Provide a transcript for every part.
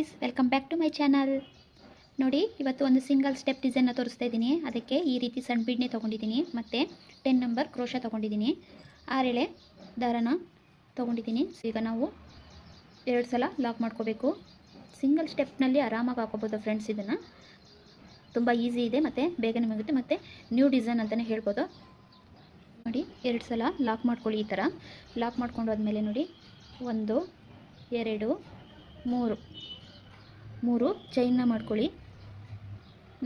Guys welcome back to my channel ನೋಡಿ, ಇವತ್ತು ಒಂದು ಸಿಂಗಲ್ ಸ್ಟೆಪ್ ಡಿಸೈನ್ನ ತೋರಿಸ್ತಾ ಇದ್ದೀನಿ. ಅದಕ್ಕೆ ಈ ರೀತಿ ಸಣ್ಣ ಬೀಡ್ನೆ ತೊಗೊಂಡಿದ್ದೀನಿ. ಮತ್ತು ಟೆನ್ ನಂಬರ್ ಕ್ರೋಶ ತೊಗೊಂಡಿದ್ದೀನಿ. ಆರೆಳೆ ದಾರನ ತೊಗೊಂಡಿದ್ದೀನಿ. ಈಗ ನಾವು ಎರಡು ಸಲ ಲಾಕ್ ಮಾಡ್ಕೋಬೇಕು. ಸಿಂಗಲ್ ಸ್ಟೆಪ್ನಲ್ಲಿ ಆರಾಮಾಗಿ ಹಾಕೋಬೋದು ಫ್ರೆಂಡ್ಸ್ ಇದನ್ನು. ತುಂಬ ಈಸಿ ಇದೆ, ಮತ್ತು ಬೇಗನೆ ಮುಗುತ್ತೆ ಮತ್ತು ನ್ಯೂ ಡಿಸೈನ್ ಅಂತಲೇ ಹೇಳ್ಬೋದು. ನೋಡಿ, ಎರಡು ಸಲ ಲಾಕ್ ಮಾಡ್ಕೊಳ್ಳಿ ಈ ಥರ ಲಾಕ್ ಮಾಡ್ಕೊಂಡು ಆದಮೇಲೆ ನೋಡಿ, ಒಂದು, ಎರಡು, ಮೂರು. ಮೂರು ಚೈನ್ನ ಮಾಡ್ಕೊಳ್ಳಿ.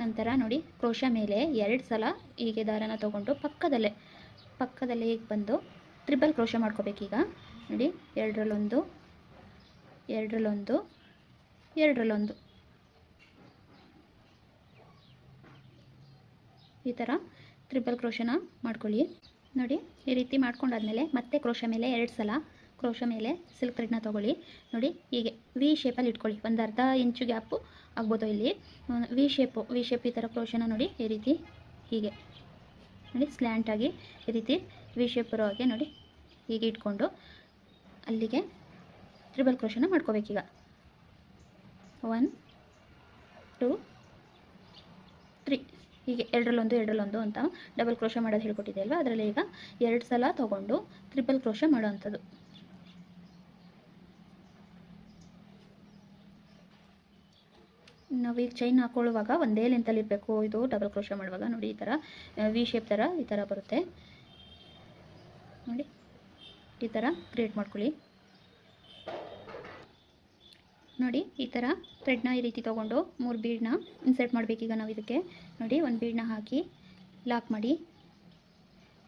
ನಂತರ ನೋಡಿ, ಕ್ರೋಶ ಮೇಲೆ ಎರಡು ಸಲ ಹೀಗೆ ದಾರನ ತೊಗೊಂಡು ಪಕ್ಕದಲ್ಲೇ ಪಕ್ಕದಲ್ಲೇ ಈಗ ಬಂದು ತ್ರಿಬಲ್ ಕ್ರೋಶ ಮಾಡ್ಕೋಬೇಕೀಗ. ನೋಡಿ, ಎರಡರಲ್ಲೊಂದು ಎರಡರಲ್ಲೊಂದು ಎರಡರಲ್ಲೊಂದು. ಈ ಥರ ತ್ರಿಬಲ್ ಕ್ರೋಶನ ಮಾಡ್ಕೊಳ್ಳಿ. ನೋಡಿ, ಈ ರೀತಿ ಮಾಡ್ಕೊಂಡಾದ್ಮೇಲೆ ಮತ್ತೆ ಕ್ರೋಶ ಮೇಲೆ ಎರಡು ಸಲ ಕ್ರೋಶ ಮೇಲೆ ಸಿಲ್ಕ್ ಥ್ರೆಡ್ನ ತೊಗೊಳ್ಳಿ. ನೋಡಿ, ಹೀಗೆ ವಿ ಶೇಪಲ್ಲಿ ಇಟ್ಕೊಳ್ಳಿ. ಒಂದು ಅರ್ಧ ಇಂಚು ಗ್ಯಾಪು ಆಗ್ಬೋದು ಇಲ್ಲಿ. ವಿ ಶೇಪು ವಿ ಶೇಪ್ ಈ ಥರ ಕ್ರೋಶನ ನೋಡಿ, ಈ ರೀತಿ ಹೀಗೆ. ನೋಡಿ ಸ್ಲ್ಯಾಂಟಾಗಿ ಈ ರೀತಿ ವಿ ಶೇಪ್ ಇರೋ ಹಾಗೆ ನೋಡಿ, ಹೀಗೆ ಇಟ್ಕೊಂಡು ಅಲ್ಲಿಗೆ ತ್ರಿಬಲ್ ಕ್ರೋಶನ ಮಾಡ್ಕೋಬೇಕೀಗ. ಒನ್ ಟೂ ತ್ರೀ ಹೀಗೆ ಎರಡರಲ್ಲೊಂದು ಎರಡರಲ್ಲೊಂದು ಅಂತ ಡಬಲ್ ಕ್ರೋಶ ಮಾಡೋದು ಹೇಳ್ಕೊಟ್ಟಿದೆ ಅಲ್ವಾ? ಅದರಲ್ಲಿ ಈಗ ಎರಡು ಸಲ ತೊಗೊಂಡು ತ್ರಿಬಲ್ ಕ್ರೋಶ ಮಾಡೋ ನಾವೀಗ ಚೈನ್ ಹಾಕೊಳ್ಳುವಾಗ ಒಂದೇ ಲೆಂತಲ್ಲಿ ಇರಬೇಕು. ಇದು ಡಬಲ್ ಕ್ರೋಶ ಮಾಡುವಾಗ ನೋಡಿ ಈ ಥರ ವಿ ಶೇಪ್ ಥರ ಈ ಥರ ಬರುತ್ತೆ. ನೋಡಿ, ಈ ಥರ ಕ್ರಿಯೇಟ್ ಮಾಡ್ಕೊಳ್ಳಿ. ನೋಡಿ, ಈ ಥರ ಥ್ರೆಡ್ನ ಈ ರೀತಿ ತೊಗೊಂಡು ಮೂರು ಬೀಡನ್ನ ಇನ್ಸರ್ಟ್ ಮಾಡಬೇಕೀಗ ನಾವು ಇದಕ್ಕೆ. ನೋಡಿ, ಒಂದು ಬೀಡನ್ನ ಹಾಕಿ ಲಾಕ್ ಮಾಡಿ.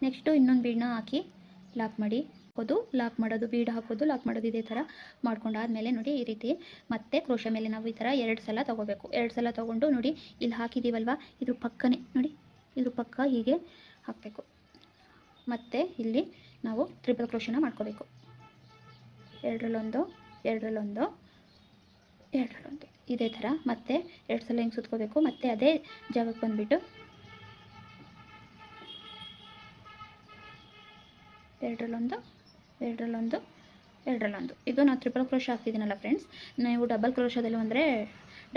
ನೆಕ್ಸ್ಟು ಇನ್ನೊಂದು ಬೀಡನ್ನ ಹಾಕಿ ಲಾಕ್ ಮಾಡಿ. ಹಾಕೋದು ಲಾಕ್ ಮಾಡೋದು ಬೀಡ್ ಹಾಕೋದು ಲಾಕ್ ಮಾಡೋದು ಇದೇ ಥರ ಮಾಡ್ಕೊಂಡಾದ್ಮೇಲೆ ನೋಡಿ ಈ ರೀತಿ ಮತ್ತೆ ಕ್ರೋಶ ಮೇಲೆ ನಾವು ಈ ಥರ ಎರಡು ಸಲ ತೊಗೋಬೇಕು. ಎರಡು ಸಲ ತೊಗೊಂಡು ನೋಡಿ ಇಲ್ಲಿ ಹಾಕಿದ್ದೀವಲ್ವ ಇದ್ರ ಪಕ್ಕನೇ ನೋಡಿ, ಇದ್ರ ಪಕ್ಕ ಹೀಗೆ ಹಾಕಬೇಕು. ಮತ್ತು ಇಲ್ಲಿ ನಾವು ತ್ರಿಬಲ್ ಕ್ರೋಶನ ಮಾಡ್ಕೋಬೇಕು. ಎರಡರಲ್ಲೊಂದು ಎರಡರಲ್ಲೊಂದು ಎರಡರಲ್ಲೊಂದು. ಇದೇ ಥರ ಮತ್ತೆ ಎರಡು ಸಲ ಹಿಂಗೆ ಸುತ್ಕೋಬೇಕು. ಮತ್ತೆ ಅದೇ ಜಾಗಕ್ಕೆ ಬಂದುಬಿಟ್ಟು ಎರಡರಲ್ಲೊಂದು ಎರಡರಲ್ಲೊಂದು ಎರಡರಲ್ಲೊಂದು. ಇದು ನಾವು ತ್ರಿಪಲ್ ಕ್ರೋಶ ಹಾಕ್ತಿದ್ದೀನಲ್ಲ ಫ್ರೆಂಡ್ಸ್ ನೀವು ಡಬಲ್ ಕ್ರೋಶದಲ್ಲೂ ಅಂದರೆ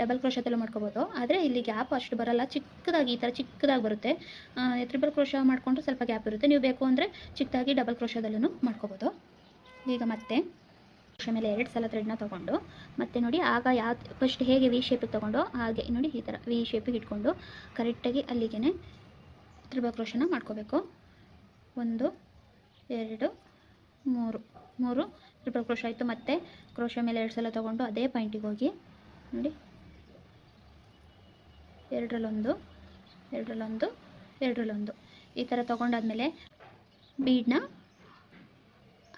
ಡಬಲ್ ಕ್ರೋಶದಲ್ಲೂ ಮಾಡ್ಕೋಬೋದು. ಆದರೆ ಇಲ್ಲಿ ಗ್ಯಾಪ್ ಅಷ್ಟು ಬರಲ್ಲ. ಚಿಕ್ಕದಾಗಿ ಈ ಥರ ಚಿಕ್ಕದಾಗಿ ಬರುತ್ತೆ. ತ್ರಿಬಲ್ ಕ್ರೋಶ ಮಾಡಿಕೊಂಡ್ರೆ ಸ್ವಲ್ಪ ಗ್ಯಾಪ್ ಇರುತ್ತೆ. ನೀವು ಬೇಕು ಅಂದರೆ ಚಿಕ್ಕದಾಗಿ ಡಬಲ್ ಕ್ರೋಶದಲ್ಲೂ ಮಾಡ್ಕೋಬೋದು. ಈಗ ಮತ್ತೆ ಕ್ರೋಶ ಮೇಲೆ ಎರಡು ಸಲ ಥ್ರೆಡ್ನ ತೊಗೊಂಡು, ಮತ್ತೆ ನೋಡಿ ಆಗ ಯಾವ ಫಸ್ಟ್ ಹೇಗೆ ವಿ ಶೇಪಿಗೆ ತೊಗೊಂಡು ಹಾಗೆ, ನೋಡಿ ಈ ಥರ ವಿ ಶೇಪಿಗೆ ಇಟ್ಕೊಂಡು ಕರೆಕ್ಟಾಗಿ ಅಲ್ಲಿಗೆ ತ್ರಿಬಲ್ ಕ್ರೋಶನ ಮಾಡ್ಕೋಬೇಕು. ಒಂದು, ಎರಡು ಮೂರು. ಮೂರು. ಟ್ರಿಪಲ್ ಕ್ರೋಶ ಆಯಿತು ಮತ್ತೆ ಕ್ರೋಶ ಮೇಲೆ ಎರಡು ಸಲ ತೊಗೊಂಡು ಅದೇ ಪಾಯಿಂಟಿಗೆ ಹೋಗಿ. ನೋಡಿ. ಎರಡರಲ್ಲೊಂದು ಎರಡರಲ್ಲೊಂದು ಎರಡರಲ್ಲೊಂದು. ಈ ಥರ ತೊಗೊಂಡಾದ್ಮೇಲೆ ಬೀಡನ್ನ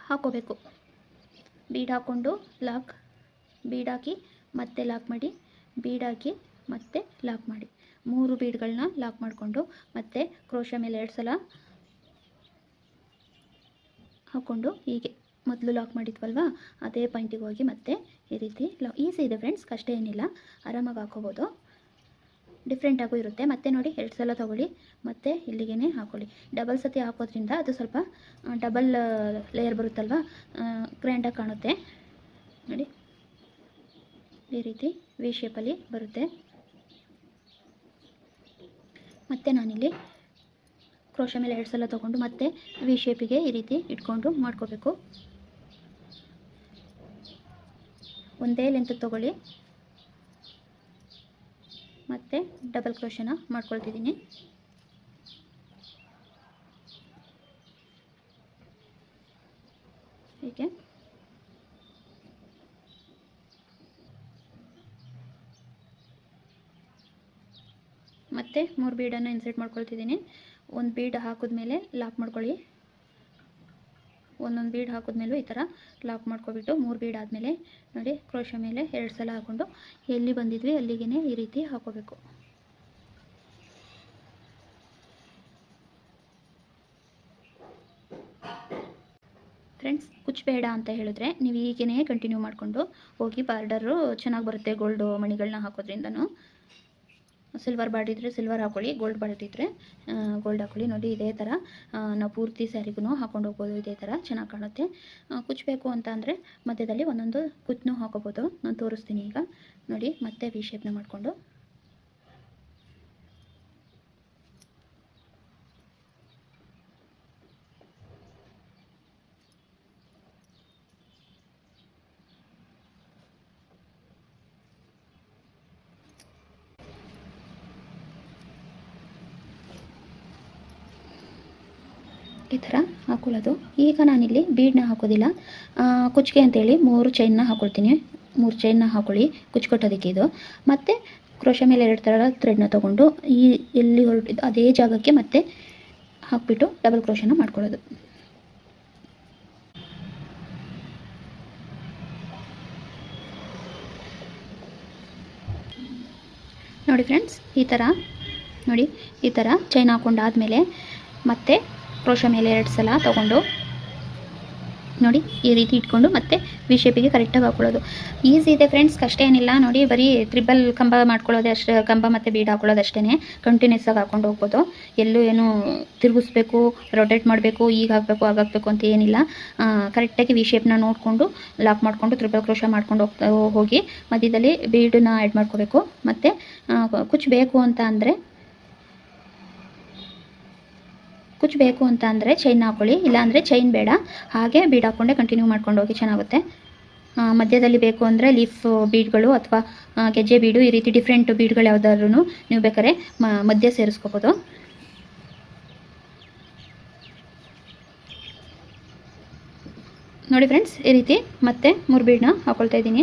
ಹಾಕೋಬೇಕು. ಬೀಡ್ ಹಾಕ್ಕೊಂಡು ಲಾಕ್ ಬೀಡ್ ಹಾಕಿ ಮತ್ತೆ ಲಾಕ್ ಮಾಡಿ ಬೀಡ್ ಹಾಕಿ ಮತ್ತೆ ಲಾಕ್ ಮಾಡಿ. ಮೂರು ಬೀಡ್ಗಳನ್ನ ಲಾಕ್ ಮಾಡಿಕೊಂಡು ಮತ್ತೆ ಕ್ರೋಶ ಮೇಲೆ ಎರಡು ಸಲ ಹಾಕ್ಕೊಂಡು ಹೀಗೆ ಮೊದಲು ಲಾಕ್ ಮಾಡಿದ್ವಲ್ವ? ಅದೇ ಪಾಯಿಂಟಿಗೆ ಹೋಗಿ ಮತ್ತೆ ಈ ರೀತಿ ಲಾ ಈಸಿ ಇದೆ ಫ್ರೆಂಡ್ಸ್ ಕಷ್ಟ ಏನಿಲ್ಲ. ಆರಾಮಾಗಿ ಹಾಕೋಬೋದು ಡಿಫ್ರೆಂಟಾಗೂ ಇರುತ್ತೆ. ಮತ್ತೆ ನೋಡಿ, ಎರಡು ಸಲ ತೊಗೊಳ್ಳಿ. ಮತ್ತೆ ಇಲ್ಲಿಗೇ ಹಾಕೊಳ್ಳಿ. ಡಬಲ್ ಸತಿ ಹಾಕೋದ್ರಿಂದ ಅದು ಸ್ವಲ್ಪ ಡಬಲ್ ಲೇಯರ್ ಬರುತ್ತಲ್ವ? ಗ್ರ್ಯಾಂಡಾಗಿ ಕಾಣುತ್ತೆ. ನೋಡಿ. ಈ ರೀತಿ ವಿ ಶೇಪಲ್ಲಿ ಬರುತ್ತೆ. ಮತ್ತು ನಾನಿಲ್ಲಿ ಕ್ರೋಶ ಮೇಲೆ ಎರಡು ಸಲ ತೊಗೊಂಡು ಮತ್ತೆ ವಿ ಶೇಪಿಗೆ ಈ ರೀತಿ ಇಟ್ಕೊಂಡು ಮಾಡ್ಕೋಬೇಕು. ಒಂದೇ ಲೆಂತ್ ತೊಗೊಳ್ಳಿ. ಮತ್ತೆ ಡಬಲ್ ಕ್ರೋಶನ ಮಾಡ್ಕೊಳ್ತಿದ್ದೀನಿ. ಹೀಗೆ. ಮತ್ತೆ ಮೂರು ಬೀಡನ್ನು ಇನ್ಸರ್ಟ್ ಮಾಡ್ಕೊಳ್ತಿದ್ದೀನಿ. ಒಂದು ಬೀಡ್ ಹಾಕಿದ್ಮೇಲೆ ಲಾಕ್ ಮಾಡ್ಕೊಳ್ಳಿ. ಒಂದೊಂದು ಬೀಡ್ ಹಾಕಿದ್ಮೇಲೂ ಈ ಥರ ಲಾಕ್ ಮಾಡ್ಕೊಬಿಟ್ಟು ಮೂರು ಬೀಡ್ ಆದಮೇಲೆ ನೋಡಿ ಕ್ರೋಶ ಮೇಲೆ ಎರಡು ಸಲ ಹಾಕ್ಕೊಂಡು ಎಲ್ಲಿ ಬಂದಿದ್ವಿ ಅಲ್ಲಿಗೆ ಈ ರೀತಿ ಹಾಕೋಬೇಕು. ಫ್ರೆಂಡ್ಸ್ ಕುಚ್ಚಬೇಡ ಅಂತ ಹೇಳಿದ್ರೆ ನೀವು ಈಗೇನೆ ಕಂಟಿನ್ಯೂ ಮಾಡಿಕೊಂಡು ಹೋಗಿ ಬಾರ್ಡರು ಚೆನ್ನಾಗಿ ಬರುತ್ತೆ ಗೋಲ್ಡು ಮಣಿಗಳನ್ನ ಹಾಕೋದ್ರಿಂದನೂ. ಸಿಲ್ವರ್ ಬಾರ್ಡ್ ಇದ್ದರೆ ಸಿಲ್ವರ್ ಹಾಕೊಳ್ಳಿ ಗೋಲ್ಡ್ ಬಾರ್ಡರ್ ಇದ್ದರೆ ಗೋಲ್ಡ್ ಹಾಕೊಳ್ಳಿ. ನೋಡಿ, ಇದೇ ಥರ ನಾವು ಪೂರ್ತಿ ಸ್ಯಾರಿಗೂ ಹಾಕೊಂಡು ಹೋಗ್ಬೋದು, ಇದೇ ಥರ ಚೆನ್ನಾಗಿ ಕಾಣುತ್ತೆ. ಕುಚ್ಚಬೇಕು ಅಂತ ಅಂದರೆ ಮಧ್ಯದಲ್ಲಿ ಒಂದೊಂದು ಕುತ್ತನೂ ಹಾಕೋಬೋದು. ನಾನು ತೋರಿಸ್ತೀನಿ ಈಗ. ನೋಡಿ, ಮತ್ತೆ ವಿ ಶೇಪ್ನ ಮಾಡಿಕೊಂಡು. ಈ ಥರ ಹಾಕೊಳ್ಳೋದು. ಈಗ ನಾನಿಲ್ಲಿ ಬೀಡನ್ನ ಹಾಕೋದಿಲ್ಲ. ಕುಚ್ಚಿಗೆ ಅಂತೇಳಿ ಮೂರು ಚೈನ್ನ ಹಾಕೊಳ್ತೀನಿ. ಮೂರು ಚೈನ್ನ ಹಾಕೊಳ್ಳಿ. ಕುಚ್ಕೊಟ್ಟೋದಕ್ಕೆ ಇದು. ಮತ್ತು ಕ್ರೋಶ ಮೇಲೆ ಎರಡು ಥರ ಥ್ರೆಡ್ನ ತೊಗೊಂಡು ಈ ಎಲ್ಲಿ ಹೊರಟಿದ್ದು ಅದೇ ಜಾಗಕ್ಕೆ ಮತ್ತೆ ಹಾಕ್ಬಿಟ್ಟು ಡಬಲ್ ಕ್ರೋಶನ ಮಾಡ್ಕೊಳ್ಳೋದು. ನೋಡಿ ಫ್ರೆಂಡ್ಸ್ ಈ ಥರ ನೋಡಿ, ಈ ಥರ ಚೈನ್ ಹಾಕೊಂಡಾದ್ಮೇಲೆ ಮತ್ತೆ ಕ್ರೋಶ ಮೇಲೆ ಎರಡು ಸಲ ತಗೊಂಡು ನೋಡಿ ಈ ರೀತಿ ಇಟ್ಕೊಂಡು ಮತ್ತೆ ವಿ ಶೇಪಿಗೆ ಕರೆಕ್ಟಾಗಿ ಹಾಕೊಳ್ಳೋದು. ಈಸಿ ಇದೆ ಫ್ರೆಂಡ್ಸ್ ಕಷ್ಟ ಏನಿಲ್ಲ. ನೋಡಿ ಬರೀ ತ್ರಿಬಲ್ ಕಂಬ ಮಾಡ್ಕೊಳ್ಳೋದೇ ಅಷ್ಟೇ, ಕಂಬ ಮತ್ತು ಬೀಡ್ ಹಾಕೊಳ್ಳೋದು ಅಷ್ಟೇ ಕಂಟಿನ್ಯೂಸ್ ಆಗಿ ಹಾಕೊಂಡು ಹೋಗ್ಬೋದು. ಎಲ್ಲೂ ಏನು ತಿರುಗಿಸ್ಬೇಕು ರೊಟೇಟ್ ಮಾಡಬೇಕು, ಈಗ ಹಾಕಬೇಕು, ಆಗ ಹಾಕಬೇಕು ಅಂತ ಏನಿಲ್ಲ. ಕರೆಕ್ಟಾಗಿ ವಿ ಶೇಪ್ನ ನೋಡಿಕೊಂಡು ಲಾಕ್ ಮಾಡಿಕೊಂಡು ತ್ರಿಬಲ್ ಕ್ರೋಶ ಮಾಡ್ಕೊಂಡು ಹೋಗ್ತಾ ಹೋಗಿ ಮಧ್ಯದಲ್ಲಿ ಬೀಡನ್ನ ಆ್ಯಡ್ ಮಾಡ್ಕೋಬೇಕು. ಮತ್ತು ಕುಚ್ಚು ಬೇಕು ಅಂತ ಅಂದರೆ ಕುಚ್ಚು ಬೇಕು ಅಂತ ಅಂದರೆ ಚೈನ್ ಹಾಕೊಳ್ಳಿ ಇಲ್ಲಾಂದರೆ ಚೈನ್ ಬೇಡ. ಹಾಗೆ ಬೀಡ್ ಹಾಕ್ಕೊಂಡೆ ಕಂಟಿನ್ಯೂ ಮಾಡ್ಕೊಂಡು ಹೋಗಿ ಚೆನ್ನಾಗುತ್ತೆ. ಮಧ್ಯದಲ್ಲಿ ಬೇಕು ಅಂದರೆ ಲೀಫ್ ಬೀಡ್ಗಳು ಅಥವಾ ಗೆಜ್ಜೆ ಬೀಡು ಈ ರೀತಿ ಡಿಫ್ರೆಂಟ್ ಬೀಡ್ಗಳು ಯಾವುದಾದ್ರೂ ನೀವು ಬೇಕಾದ್ರೆ ಮಧ್ಯ ಸೇರಿಸ್ಕೋಬೋದು. ನೋಡಿ ಫ್ರೆಂಡ್ಸ್ ಈ ರೀತಿ ಮತ್ತೆ ಮೂರು ಬೀಡನ್ನ ಹಾಕೊಳ್ತಾ ಇದ್ದೀನಿ.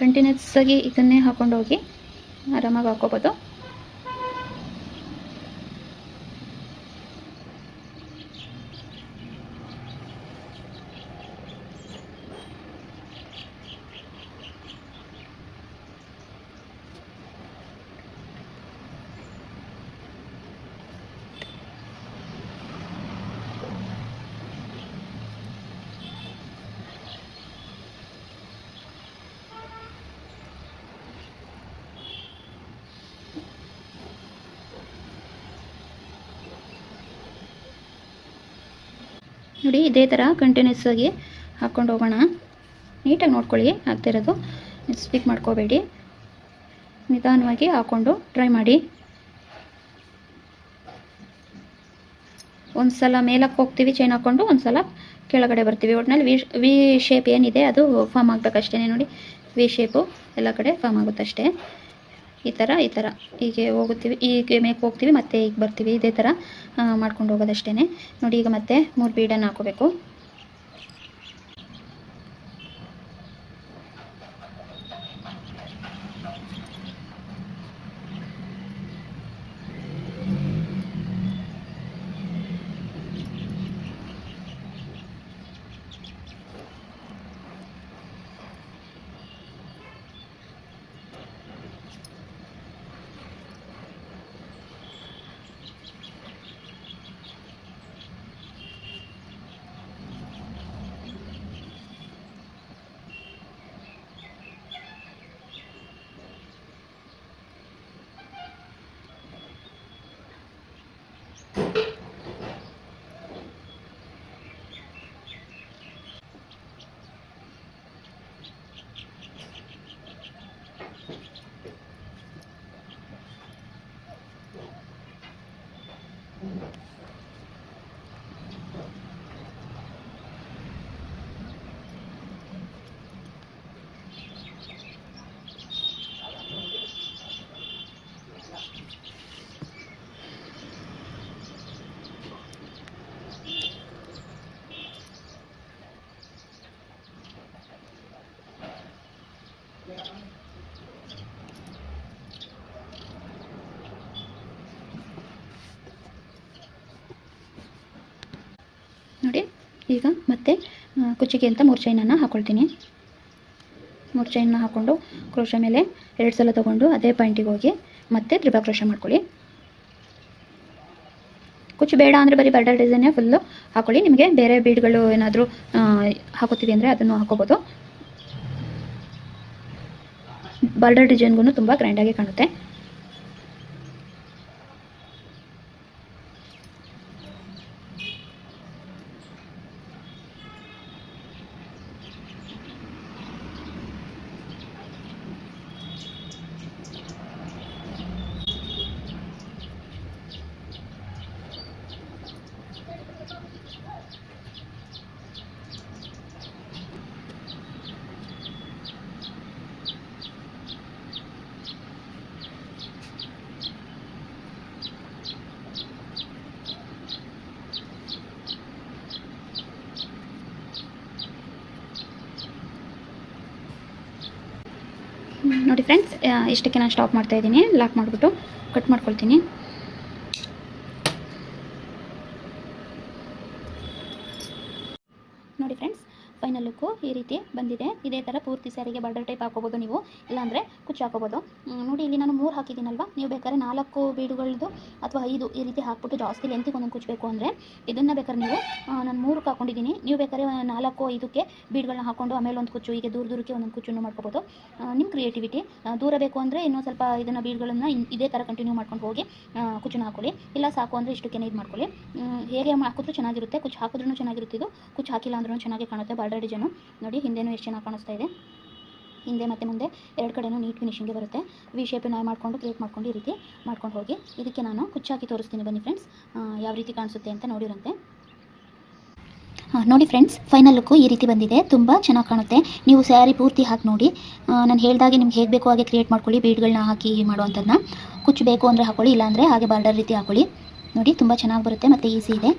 ಕಂಟಿನ್ಯೂಸ್ ಆಗಿ ಇದನ್ನೇ ಹಾಕೊಂಡೋಗಿ ಆರಾಮಾಗಿ ಹಾಕೋಬೋದು ನೋಡಿ, ಇದೇ ಥರ ಕಂಟಿನ್ಯೂಸ್ ಆಗಿ ಹಾಕ್ಕೊಂಡು ಹೋಗೋಣ. ನೀಟಾಗಿ ನೋಡ್ಕೊಳ್ಳಿ ಆಗ್ತಿರೋದು ಸ್ಪೀಕ್ ಮಾಡ್ಕೋಬೇಡಿ. ನಿಧಾನವಾಗಿ ಹಾಕ್ಕೊಂಡು ಟ್ರೈ ಮಾಡಿ. ಒಂದು ಸಲ ಮೇಲಕ್ಕೆ ಹೋಗ್ತೀವಿ ಚೈನ್ ಹಾಕ್ಕೊಂಡು ಒಂದು ಸಲ ಕೆಳಗಡೆ ಬರ್ತೀವಿ. ಒಟ್ಟಿನಲ್ಲಿ ವಿ ವಿ ಶೇಪ್ ಏನಿದೆ, ಅದು ಫಾರ್ಮ್ ಆಗಬೇಕಷ್ಟೇ ನೋಡಿ. ವಿ ಶೇಪು ಎಲ್ಲ ಕಡೆ ಫಾರ್ಮ್ ಆಗುತ್ತಷ್ಟೇ. ಈ ಥರ ಈ ಥರ ಹೀಗೆ ಹೋಗುತ್ತೀವಿ, ಹೀಗೆ ಮೇಕ್ ಹೋಗ್ತೀವಿ, ಮತ್ತೆ ಈಗ ಬರ್ತೀವಿ. ಇದೇ ಥರ ಮಾಡ್ಕೊಂಡು ಹೋಗೋದಷ್ಟೇ ನೋಡಿ, ಈಗ ಮತ್ತೆ ಮೂರು ಬೀಡನ್ನು ಹಾಕೋಬೇಕು. ನೋಡಿ, ಈಗ ಮತ್ತೆ ಕುಚ್ಚಿಗೆ ಅಂತ ಮೂರು ಚೈನನ್ನು ಹಾಕ್ಕೊಳ್ತೀನಿ ಮೂರು ಹಾಕೊಂಡು ಹಾಕ್ಕೊಂಡು ಕ್ರೋಶ ಮೇಲೆ ಎರಡು ಸಲ ತೊಗೊಂಡು ಅದೇ ಪಾಯಿಂಟಿಗೆ ಹೋಗಿ ಮತ್ತೆ ತ್ರಿಬಾ ಕ್ರೋಶ ಮಾಡ್ಕೊಳ್ಳಿ. ಕುಚ್ಚು ಬೇಡ ಅಂದರೆ ಬರೀ ಬರ್ಡರ್ ಡಿಸೈನೇ ಫುಲ್ಲು ಹಾಕೊಳ್ಳಿ. ನಿಮಗೆ ಬೇರೆ ಬೀಡ್ಗಳು ಏನಾದರೂ ಹಾಕೋತೀವಿ ಅಂದರೆ ಅದನ್ನು ಹಾಕೋಬೋದು. ಬಾರ್ಡರ್ ಡಿಸೈನ್ಗೂ ತುಂಬ ಗ್ರ್ಯಾಂಡಾಗಿ ಕಾಣುತ್ತೆ. ನೋಡಿ ಫ್ರೆಂಡ್ಸ್ ಇಷ್ಟಕ್ಕೆ ನಾನು ಸ್ಟಾಪ್ ಮಾಡ್ತಾ ಇದ್ದೀನಿ. ಲಾಕ್ ಮಾಡಿಬಿಟ್ಟು ಕಟ್ ಮಾಡ್ಕೊಳ್ತೀನಿ ನೋಡಿ ಫ್ರೆಂಡ್ಸ್ ಫೈನಲ್ ಲುಕ್ಕು ಈ ರೀತಿ ಬಂದಿದೆ. ಇದೇ ಥರ ಪೂರ್ತಿ ಸ್ಯಾರಿಗೆ ಬಾರ್ಡರ್ ಟೈಪ್ ಹಾಕೋಬೋದು ನೀವು. ಇಲ್ಲಾಂದರೆ ಕುಚ್ಚು ಹಾಕೋಬೋದು. ನೋಡಿ ಇಲ್ಲಿ ನಾನು ಮೂರು ಹಾಕಿದ್ದೀನಲ್ವ? ನೀವು ಬೇಕಾದ್ರೆ ನಾಲ್ಕು ಬೀಡುಗಳದ್ದು ಅಥವಾ ಐದು ಈ ರೀತಿ ಹಾಕ್ಬಿಟ್ಟು ಜಾಸ್ತಿ ಲೆಂತಿಗೆ ಒಂದೊಂದು ಕುಚ್ಚಬೇಕು ಅಂದರೆ ಇದನ್ನು ಬೇಕಾದ್ರೆ ನೀವು ನಾನು ಮೂರಕ್ಕೆ ಹಾಕೊಂಡಿದ್ದೀನಿ. ನೀವು ಬೇಕಾದ್ರೆ ನಾಲ್ಕು ಐದಕ್ಕೆ ಬೀಡ್ಗಳನ್ನ ಹಾಕೊಂಡು ಆಮೇಲೆ ಒಂದು ಕುಚ್ಚು, ಹೀಗೆ ದೂರ ದೂರಕ್ಕೆ ಒಂದೊಂದು ಕುಚ್ಚನ್ನು ಮಾಡ್ಕೋಬೋದು. ನಿಮ್ಮ ಕ್ರಿಯೇಟಿವಿಟಿ ದೂರ ಬೇಕು ಅಂದರೆ ಇನ್ನೂ ಸ್ವಲ್ಪ ಇದನ್ನು ಬೀಡ್ಗಳನ್ನು ಇದೇ ಥರ ಕಂಟಿನ್ಯೂ ಮಾಡ್ಕೊಂಡು ಹೋಗಿ ಕುಚ್ಚನ್ನು ಹಾಕೊಳ್ಳಿ. ಇಲ್ಲ ಸಾಕು ಅಂದರೆ ಇಷ್ಟಕ್ಕೆ ಇದು ಮಾಡ್ಕೊಳ್ಳಿ ಹೇಗೆ ಹಾಕಿದ್ರೂ ಚೆನ್ನಾಗಿರುತ್ತೆ. ಕುಚ್ಚು ಹಾಕಿದ್ರೂ ಚೆನ್ನಾಗಿರುತ್ತೆ ಇದು. ಕುಚ್ಚು ಹಾಕಿಲ್ಲ ಅಂದ್ರೂ ಚೆನ್ನಾಗಿ ಕಾಣುತ್ತೆ. ಬಾರ್ಡರ್ ಡಿಸೈನು ನೋಡಿ, ಹಿಂದೆನೂ ಎಷ್ಟು ಚೆನ್ನಾಗಿ ಕಾಣಿಸ್ತಾ ಇದೆ. ಹಿಂದೆ ಮತ್ತು ಮುಂದೆ ಎರಡು ಕಡೆನೂ ನೀಟ್ ಫಿನಿಶಿಂಗ್ಗೆ ಬರುತ್ತೆ. ವಿ ಶೇಪ್ ಶೇಪನ್ನು ಮಾಡಿಕೊಂಡು ಕ್ರಿಯೇಟ್ ಮಾಡ್ಕೊಂಡು ಈ ರೀತಿ ಮಾಡ್ಕೊಂಡು ಹೋಗಿ. ಇದಕ್ಕೆ ನಾನು ಕುಚ್ಚಾಕಿ ತೋರಿಸ್ತೀನಿ ಬನ್ನಿ ಫ್ರೆಂಡ್ಸ್ ಯಾವ ರೀತಿ ಕಾಣಿಸುತ್ತೆ ಅಂತ ನೋಡಿರಂತೆ. ನೋಡಿ ಫ್ರೆಂಡ್ಸ್ ಫೈನಲ್ ಲುಕ್ಕು ಈ ರೀತಿ ಬಂದಿದೆ. ತುಂಬ ಚೆನ್ನಾಗಿ ಕಾಣುತ್ತೆ. ನೀವು ಸ್ಯಾರಿ ಪೂರ್ತಿ ಹಾಕಿ ನೋಡಿ. ನಾನು ಹೇಳಿದಾಗೆ ನಿಮ್ಗೆ ಹೇಗೆ ಬೇಕೋ ಹಾಗೆ ಕ್ರಿಯೇಟ್ ಮಾಡ್ಕೊಳ್ಳಿ. ಬೀಡ್ಗಳನ್ನ ಹಾಕಿ ಮಾಡುವಂಥದ್ದನ್ನ. ಕುಚ್ಚು ಬೇಕು ಅಂದರೆ ಹಾಕೊಳ್ಳಿ, ಇಲ್ಲಾಂದರೆ ಹಾಗೆ ಬಾರ್ಡರ್ ರೀತಿ ಹಾಕೊಳ್ಳಿ. ನೋಡಿ, ತುಂಬ ಚೆನ್ನಾಗಿ ಬರುತ್ತೆ ಮತ್ತು ಈಸಿ ಇದೆ.